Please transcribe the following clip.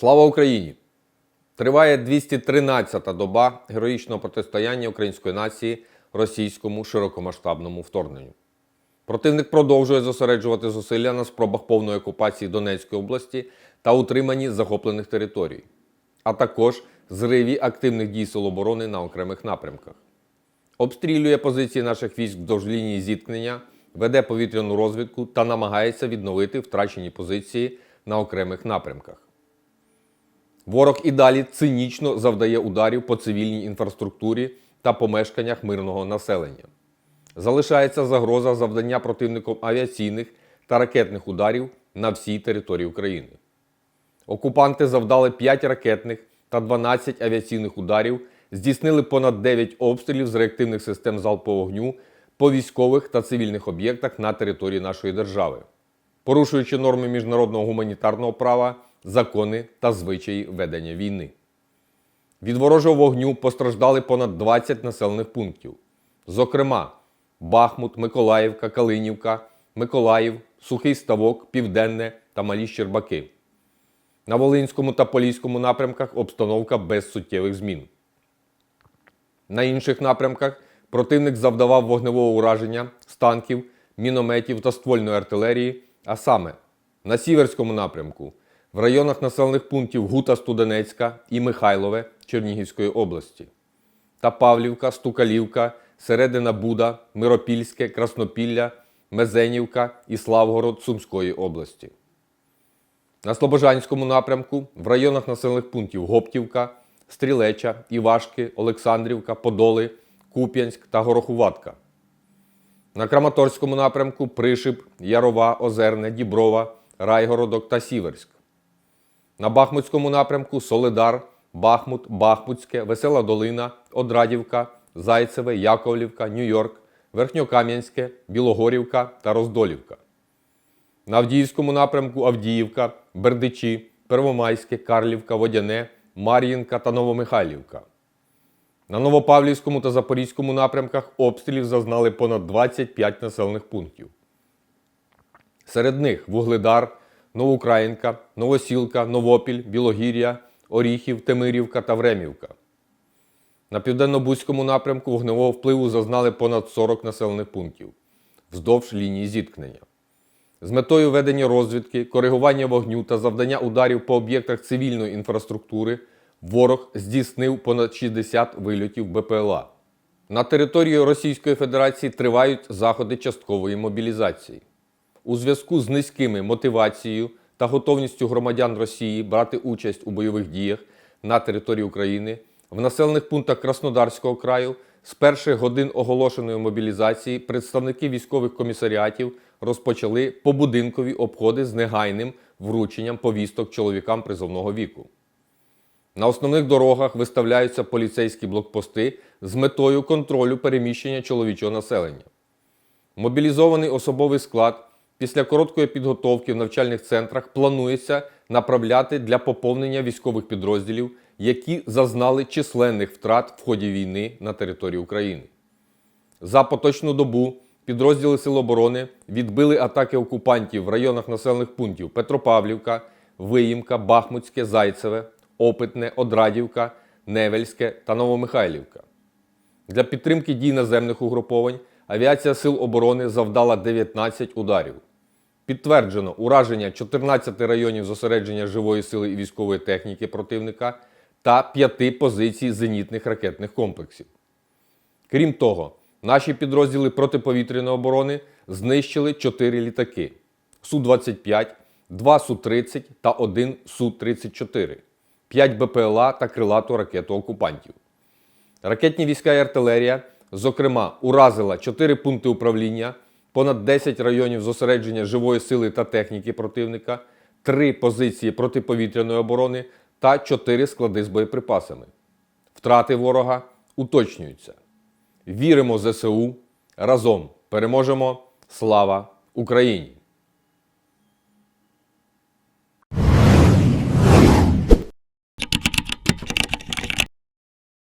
Слава Україні! Триває 213-та доба героїчного протистояння української нації російському широкомасштабному вторгненню. Противник продовжує зосереджувати зусилля на спробах повної окупації Донецької області та утриманні захоплених територій, а також зриві активних дій Сил оборони на окремих напрямках. Обстрілює позиції наших військ вздовж лінії зіткнення, веде повітряну розвідку та намагається відновити втрачені позиції на окремих напрямках. Ворог і далі цинічно завдає ударів по цивільній інфраструктурі та помешканнях мирного населення. Залишається загроза завдання противником авіаційних та ракетних ударів на всій території України. Окупанти завдали 5 ракетних та 12 авіаційних ударів, здійснили понад 9 обстрілів з реактивних систем залпового вогню по військових та цивільних об'єктах на території нашої держави, порушуючи норми міжнародного гуманітарного права, закони та звичаї ведення війни. Від ворожого вогню постраждали понад 20 населених пунктів. Зокрема, Бахмут, Миколаївка, Калинівка, Миколаїв, Сухий Ставок, Південне та Малі Щербаки. На Волинському та Поліському напрямках обстановка без суттєвих змін. На інших напрямках противник завдавав вогневого ураження з танків, мінометів та ствольної артилерії, а саме на Сіверському напрямку, в районах населених пунктів Гута Студенецька і Михайлове Чернігівської області, та Павлівка, Стукалівка, Середина Буда, Миропільське, Краснопілля, Мезенівка і Славгород Сумської області. На Слобожанському напрямку в районах населених пунктів Гоптівка, Стрілеча, Івашки, Олександрівка, Подоли, Куп'янськ та Горохуватка. На Краматорському напрямку Пришип, Ярова, Озерне, Діброва, Райгородок та Сіверськ. На Бахмутському напрямку Солидар, Бахмут, Бахмутське, Весела Долина, Одрадівка, Зайцеве, Яковлівка, Нью-Йорк, Верхньокам'янське, Білогорівка та Роздолівка. На Авдіївському напрямку Авдіївка, Бердичі, Первомайське, Карлівка, Водяне, Мар'їнка та Новомихайлівка. На Новопавлівському та Запорізькому напрямках обстрілів зазнали понад 25 населених пунктів. Серед них Вугледар, Новоукраїнка, Новосілка, Новопіль, Білогір'я, Оріхів, Темирівка та Времівка. На південно-бузькому напрямку вогневого впливу зазнали понад 40 населених пунктів вздовж лінії зіткнення. З метою ведення розвідки, коригування вогню та завдання ударів по об'єктах цивільної інфраструктури ворог здійснив понад 60 вильотів БПЛА. На території Російської Федерації тривають заходи часткової мобілізації. У зв'язку з низькими мотивацією та готовністю громадян Росії брати участь у бойових діях на території України в населених пунктах Краснодарського краю з перших годин оголошеної мобілізації представники військових комісаріатів розпочали побудинкові обходи з негайним врученням повісток чоловікам призовного віку. На основних дорогах виставляються поліцейські блокпости з метою контролю переміщення чоловічого населення. Мобілізований особовий склад після короткої підготовки в навчальних центрах планується направляти для поповнення військових підрозділів, які зазнали численних втрат в ході війни на території України. За поточну добу підрозділи Сил оборони відбили атаки окупантів в районах населених пунктів Петропавлівка, Виїмка, Бахмутське, Зайцеве, Опитне, Одрадівка, Невельське та Новомихайлівка. Для підтримки дій наземних угруповань авіація Сил оборони завдала 19 ударів. Підтверджено ураження 14 районів зосередження живої сили і військової техніки противника та 5 позицій зенітних ракетних комплексів. Крім того, наші підрозділи протиповітряної оборони знищили 4 літаки Су-25, 2 Су-30 та 1 Су-34, 5 БПЛА та крилату ракету окупантів. Ракетні війська і артилерія, зокрема, уразила 4 пункти управління, понад 10 районів зосередження живої сили та техніки противника, 3 позиції протиповітряної оборони та 4 склади з боєприпасами. Втрати ворога уточнюються. Віримо в ЗСУ. Разом переможемо. Слава Україні!